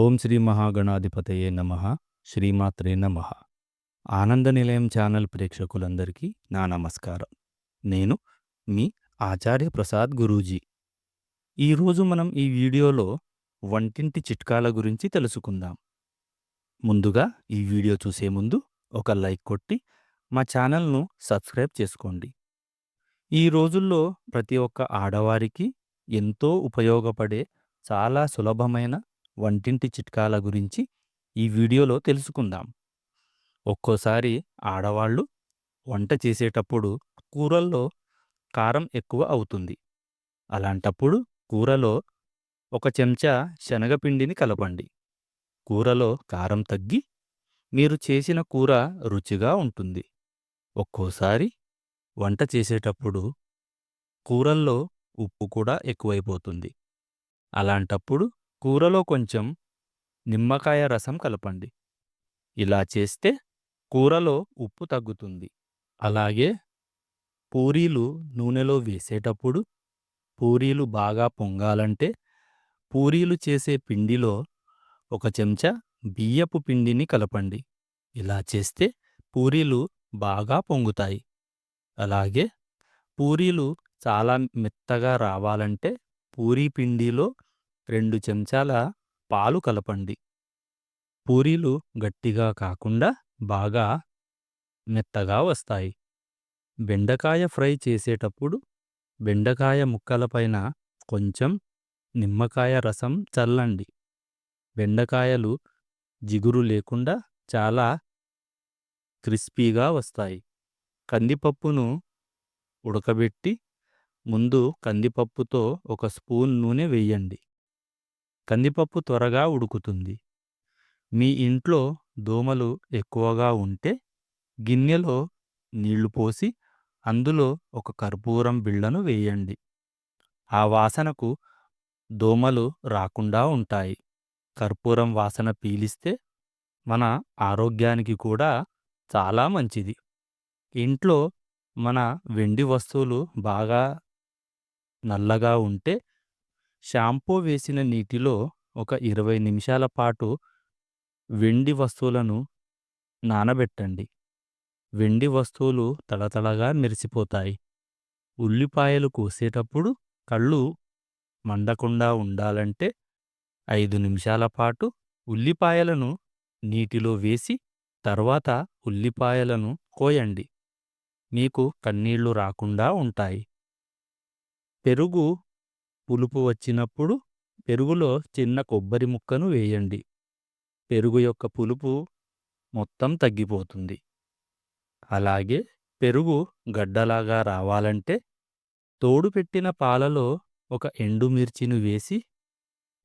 ఓం శ్రీ మహాగణాధిపతయే నమ శ్రీమాత్రే నమ. ఆనంద నిలయం ఛానల్ ప్రేక్షకులందరికీ నా నమస్కారం. నేను మీ ఆచార్య ప్రసాద్ గురూజీ. ఈరోజు మనం ఈ వీడియోలో వంటింటి చిట్కాల గురించి తెలుసుకుందాం. ముందుగా ఈ వీడియో చూసే ముందు ఒక లైక్ కొట్టి మా ఛానల్ను సబ్స్క్రైబ్ చేసుకోండి. ఈ రోజుల్లో ప్రతి ఒక్క ఆడవారికి ఎంతో ఉపయోగపడే చాలా సులభమైన వంటింటి చిట్కాల గురించి ఈ వీడియోలో తెలుసుకుందాం. ఒక్కోసారి ఆడవాళ్ళు వంట చేసేటప్పుడు కూరల్లో కారం ఎక్కువ అవుతుంది. అలాంటప్పుడు కూరలో ఒక చెంచా శనగపిండిని కలపండి. కూరలో కారం తగ్గి మీరు చేసిన కూర రుచిగా ఉంటుంది. ఒక్కోసారి వంట చేసేటప్పుడు కూరల్లో ఉప్పు కూడా ఎక్కువైపోతుంది. అలాంటప్పుడు కూరలో కొంచెం నిమ్మకాయ రసం కలపండి. ఇలా చేస్తే కూరలో ఉప్పు తగ్గుతుంది. అలాగే పూరీలు నూనెలో వేసేటప్పుడు పూరీలు బాగా పొంగాలంటే పూరీలు చేసే పిండిలో ఒక చెంచా బియ్యపు పిండిని కలపండి. ఇలా చేస్తే పూరీలు బాగా పొంగుతాయి. అలాగే పూరీలు చాలా మెత్తగా రావాలంటే పూరీ పిండిలో రెండు చెంచాల పాలు కలపండి. పూరీలు గట్టిగా కాకుండా బాగా మెత్తగా వస్తాయి. బెండకాయ ఫ్రై చేసేటప్పుడు బెండకాయ ముక్కలపైన కొంచెం నిమ్మకాయ రసం చల్లండి. బెండకాయలు జిగురు లేకుండా చాలా క్రిస్పీగా వస్తాయి. కందిపప్పును ఉడకబెట్టి ముందు కందిపప్పుతో ఒక స్పూన్ నూనె వేయండి. కందిపప్పు త్వరగా ఉడుకుతుంది. మీ ఇంట్లో దోమలు ఎక్కువగా ఉంటే గిన్నెలో నీళ్ళు పోసి అందులో ఒక కర్పూరం బిళ్ళను వేయండి. ఆ వాసనకు దోమలు రాకుండా ఉంటాయి. కర్పూరం వాసన పీలిస్తే మన ఆరోగ్యానికి కూడా చాలా మంచిది. ఇంట్లో మన వెండి వస్తువులు బాగా నల్లగా ఉంటే షాంపూ వేసిన నీటిలో ఒక ఇరవై నిమిషాల పాటు వెండి వస్తువులను నానబెట్టండి. వెండి వస్తువులు తళతళగా మెరిసిపోతాయి. ఉల్లిపాయలు కోసేటప్పుడు కళ్ళు మండకుండా ఉండాలంటే ఐదు నిమిషాల పాటు ఉల్లిపాయలను నీటిలో వేసి తర్వాత ఉల్లిపాయలను కోయండి. మీకు కన్నీళ్ళు రాకుండా ఉంటాయి. పెరుగు పులుపు వచ్చినప్పుడు పెరుగులో చిన్న కొబ్బరి ముక్కను వేయండి. పెరుగు యొక్క పులుపు మొత్తం తగ్గిపోతుంది. అలాగే పెరుగు గడ్డలాగా రావాలంటే తోడు పెట్టిన పాలలో ఒక ఎండుమిర్చిని వేసి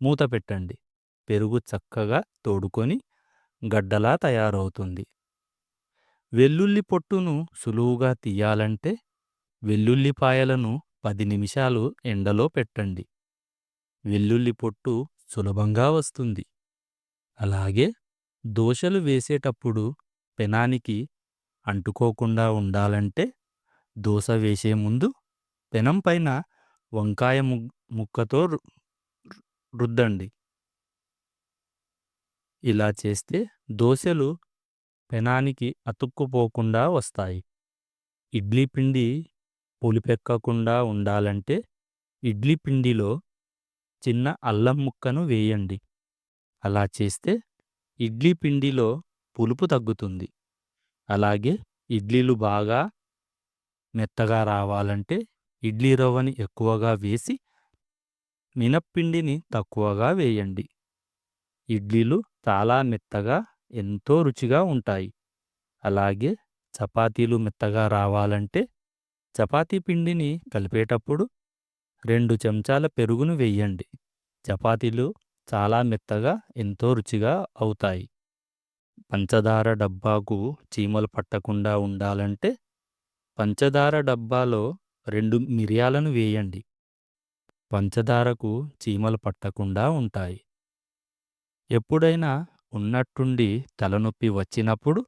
మూత పెట్టండి. పెరుగు చక్కగా తోడుకొని గడ్డలా తయారవుతుంది. వెల్లుల్లి పొట్టును సులువుగా తీయాలంటే వెల్లుల్లిపాయలను పది నిమిషాలు ఎండలో పెట్టండి. వెల్లుల్లి పొట్టు సులభంగా వస్తుంది. అలాగే దోశలు వేసేటప్పుడు పెనానికి అంటుకోకుండా ఉండాలంటే దోశ వేసే ముందు పెనం పైన వంకాయ ముక్కతో రుద్దండి. ఇలా చేస్తే దోశలు పెనానికి అతుక్కుపోకుండా వస్తాయి. ఇడ్లీ పిండి పులిపెక్కకుండా ఉండాలంటే ఇడ్లీ పిండిలో చిన్న అల్లం ముక్కను వేయండి. అలా చేస్తే ఇడ్లీ పిండిలో పులుపు తగ్గుతుంది. అలాగే ఇడ్లీలు బాగా మెత్తగా రావాలంటే ఇడ్లీ రవ్వని ఎక్కువగా వేసి మినప్పిండిని తక్కువగా వేయండి. ఇడ్లీలు చాలా మెత్తగా ఎంతో రుచిగా ఉంటాయి. అలాగే చపాతీలు మెత్తగా రావాలంటే చపాతీ పిండిని కలిపేటప్పుడు రెండు చెంచాల పెరుగును వెయ్యండి చపాతీలు చాలా మెత్తగా ఎంతో రుచిగా అవుతాయి. పంచదార డబ్బాకు చీమలు పట్టకుండా ఉండాలంటే పంచదార డబ్బాలో రెండు మిరియాలను వేయండి. పంచదారకు చీమలు పట్టకుండా ఉంటాయి. ఎప్పుడైనా ఉన్నట్టుండి తలనొప్పి వచ్చినప్పుడు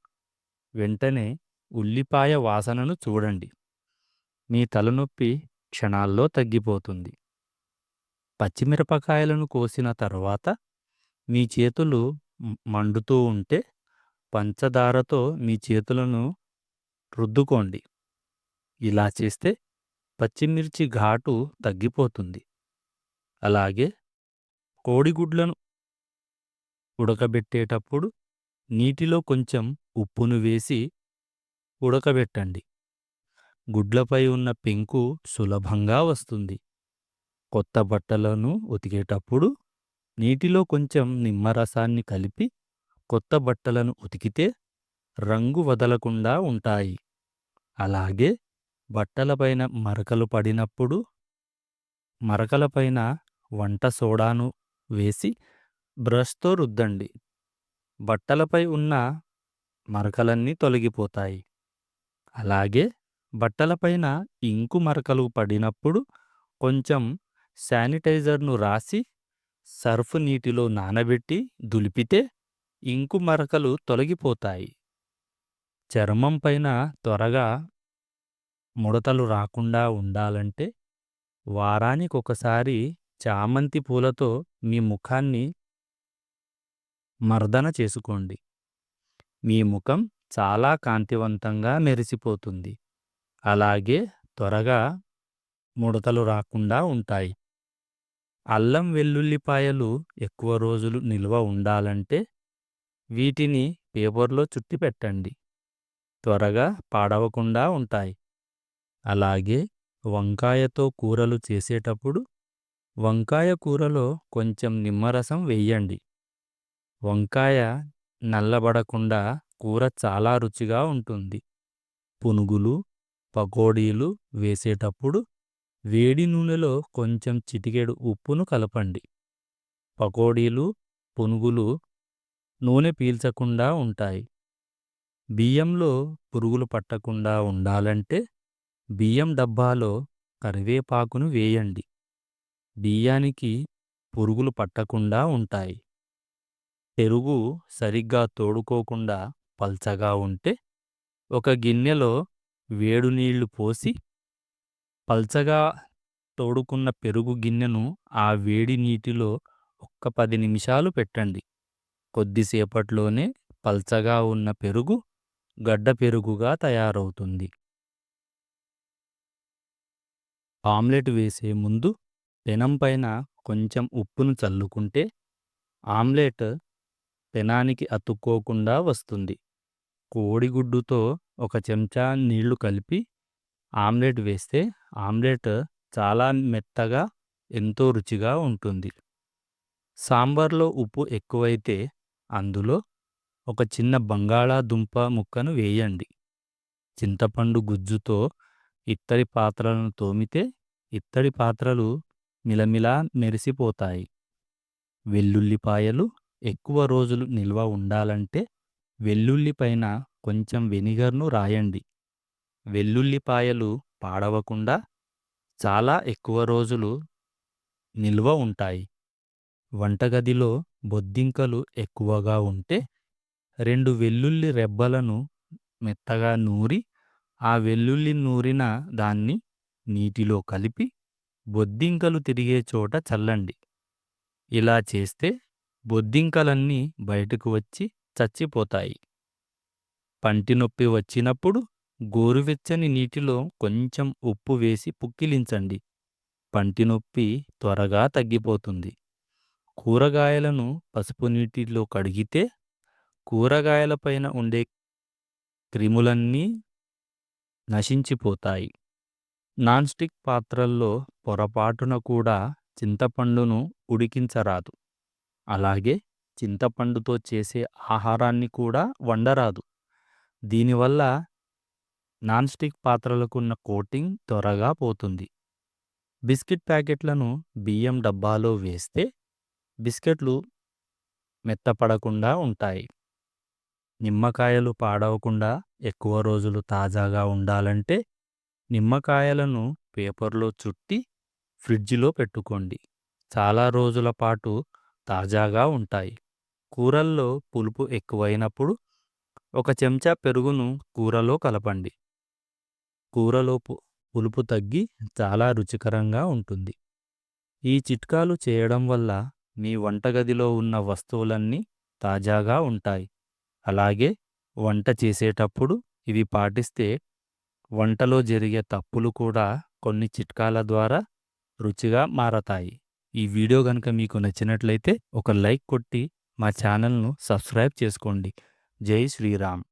వెంటనే ఉల్లిపాయ వాసనను చూడండి. మీ తలనొప్పి క్షణాల్లో తగ్గిపోతుంది పచ్చిమిరపకాయలను కోసిన తర్వాత మీ చేతులు మండుతూ ఉంటే పంచదారతో మీ చేతులను రుద్దుకోండి. ఇలా చేస్తే పచ్చిమిర్చి ఘాటు తగ్గిపోతుంది. అలాగే కోడిగుడ్లను ఉడకబెట్టేటప్పుడు నీటిలో కొంచెం ఉప్పును వేసి ఉడకబెట్టండి. గుడ్లపై ఉన్న పెంకు సులభంగా వస్తుంది. కొత్త బట్టలను ఉతికేటప్పుడు నీటిలో కొంచెం నిమ్మరసాన్ని కలిపి కొత్త బట్టలను ఉతికితే రంగు వదలకుండా ఉంటాయి. అలాగే బట్టలపైన మరకలు పడినప్పుడు మరకలపైన వంట సోడాను వేసి బ్రష్‌తో రుద్దండి. బట్టలపై ఉన్న మరకలన్నీ తొలగిపోతాయి. అలాగే బట్టలపైన ఇంకు మరకలు పడినప్పుడు కొంచెం శానిటైజర్‌ను రాసి సర్ఫ్ నీటిలో నానబెట్టి దులిపితే ఇంకు మరకలు తొలగిపోతాయి. చర్మం పైన త్వరగా ముడతలు రాకుండా ఉండాలంటే వారానికొకసారి చామంతి పూలతో మీ ముఖాన్ని మర్దన చేసుకోండి. మీ ముఖం చాలా కాంతివంతంగా మెరిసిపోతుంది. అలాగే త్వరగా ముడతలు రాకుండా ఉంటాయి. అల్లం వెల్లుల్లిపాయలు ఎక్కువ రోజులు నిల్వ ఉండాలంటే వీటిని పేపర్‌లో చుట్టి పెట్టండి. త్వరగా పాడవకుండా ఉంటాయి. అలాగే వంకాయతో కూరలు చేసేటప్పుడు వంకాయ కూరలో కొంచెం నిమ్మరసం వేయండి వంకాయ నల్లబడకుండా కూర చాలా రుచిగా ఉంటుంది. పునుగులు, పకోడీలు వేసేటప్పుడు వేడి నూనెలో కొంచెం చిటికెడు ఉప్పును కలపండి. పకోడీలు, పునుగులు నూనె పీల్చకుండా ఉంటాయి. బియ్యంలో పురుగులు పట్టకుండా ఉండాలంటే బియ్యం డబ్బాలో కరివేపాకును వేయండి. బియ్యానికి పురుగులు పట్టకుండా ఉంటాయి. పెరుగు సరిగ్గా తోడుకోకుండా పల్చగా ఉంటే ఒక గిన్నెలో వేడు నీళ్ళు పోసి పల్చగా తోడుకున్న పెరుగు గిన్నెను ఆ వేడి నీటిలో ఒక్క పది నిమిషాలు పెట్టండి. కొద్దిసేపట్లోనే పల్చగా ఉన్న పెరుగు గడ్డ పెరుగుగా తయారవుతుంది. ఆమ్లెట్ వేసే ముందు పెనం పైన కొంచెం ఉప్పును చల్లుకుంటే ఆమ్లెట్ పెనానికి అతుక్కోకుండా వస్తుంది. కోడిగుడ్డుతో ఒక చెంచా నీళ్ళు కలిపి ఆమ్లెట్ వేస్తే ఆమ్లెట్ చాలా మెత్తగా ఎంతో రుచిగా ఉంటుంది. సాంబార్లో ఉప్పు ఎక్కువైతే అందులో ఒక చిన్న బంగాళాదుంప ముక్కను వేయండి. చింతపండు గుజ్జుతో ఇత్తడి పాత్రలను తోమితే ఇత్తడి పాత్రలు మిలమిలా మెరిసిపోతాయి. వెల్లుల్లిపాయలు ఎక్కువ రోజులు నిల్వ ఉండాలంటే వెల్లుల్లి పైన కొంచెం వెనిగర్‌ను రాయండి. వెల్లుల్లిపాయలు పాడవకుండా చాలా ఎక్కువ రోజులు నిల్వ ఉంటాయి. వంటగదిలో బొద్దింకలు ఎక్కువగా ఉంటే రెండు వెల్లుల్లి రెబ్బలను మెత్తగా నూరి ఆ వెల్లుల్లి నూరిన దాన్ని నీటిలో కలిపి బొద్దింకలు తిరిగే చోట చల్లండి. ఇలా చేస్తే బొద్దింకలన్నీ బయటకు వచ్చి చచ్చిపోతాయి. పంటినొప్పి వచ్చినప్పుడు గోరువెచ్చని నీటిలో కొంచెం ఉప్పు వేసి పుక్కిలించండి. పంటినొప్పి త్వరగా తగ్గిపోతుంది. కూరగాయలను పసుపు నీటిలో కడిగితే కూరగాయలపైన ఉండే క్రిములన్నీ నశించిపోతాయి. నాన్ స్టిక్ పాత్రల్లో పొరపాటున కూడా చింతపండును ఉడికించరాదు. అలాగే చింతపండుతో చేసే ఆహారాన్ని కూడా వండరాదు. దీనివల్ల నాన్ స్టిక్ పాత్రలకున్న కోటింగ్ త్వరగా పోతుంది. బిస్కెట్ ప్యాకెట్లను బియ్యం డబ్బాలో వేస్తే బిస్కెట్లు మెత్తపడకుండా ఉంటాయి. నిమ్మకాయలు పాడవకుండా ఎక్కువ రోజులు తాజాగా ఉండాలంటే నిమ్మకాయలను పేపర్‌లో చుట్టి ఫ్రిడ్జ్‌లో పెట్టుకోండి. చాలా రోజుల పాటు తాజాగా ఉంటాయి. కూరల్లో పులుపు ఎక్కువైనప్పుడు ఒక చెంచా పెరుగును కూరలో కలపండి. కూరలో పులుపు తగ్గి చాలా రుచికరంగా ఉంటుంది. ఈ చిట్కాలు చేయడం వల్ల మీ వంటగదిలో ఉన్న వస్తువులన్నీ తాజాగా ఉంటాయి. అలాగే వంట చేసేటప్పుడు ఇవి పాటిస్తే వంటలో జరిగే తప్పులు కూడా కొన్ని చిట్కాల ద్వారా రుచిగా మారతాయి. ఈ వీడియో కనుక మీకు నచ్చినట్లయితే ఒక లైక్ కొట్టి మా ఛానల్‌ను సబ్స్క్రైబ్ చేసుకోండి. జై శ్రీరామ్.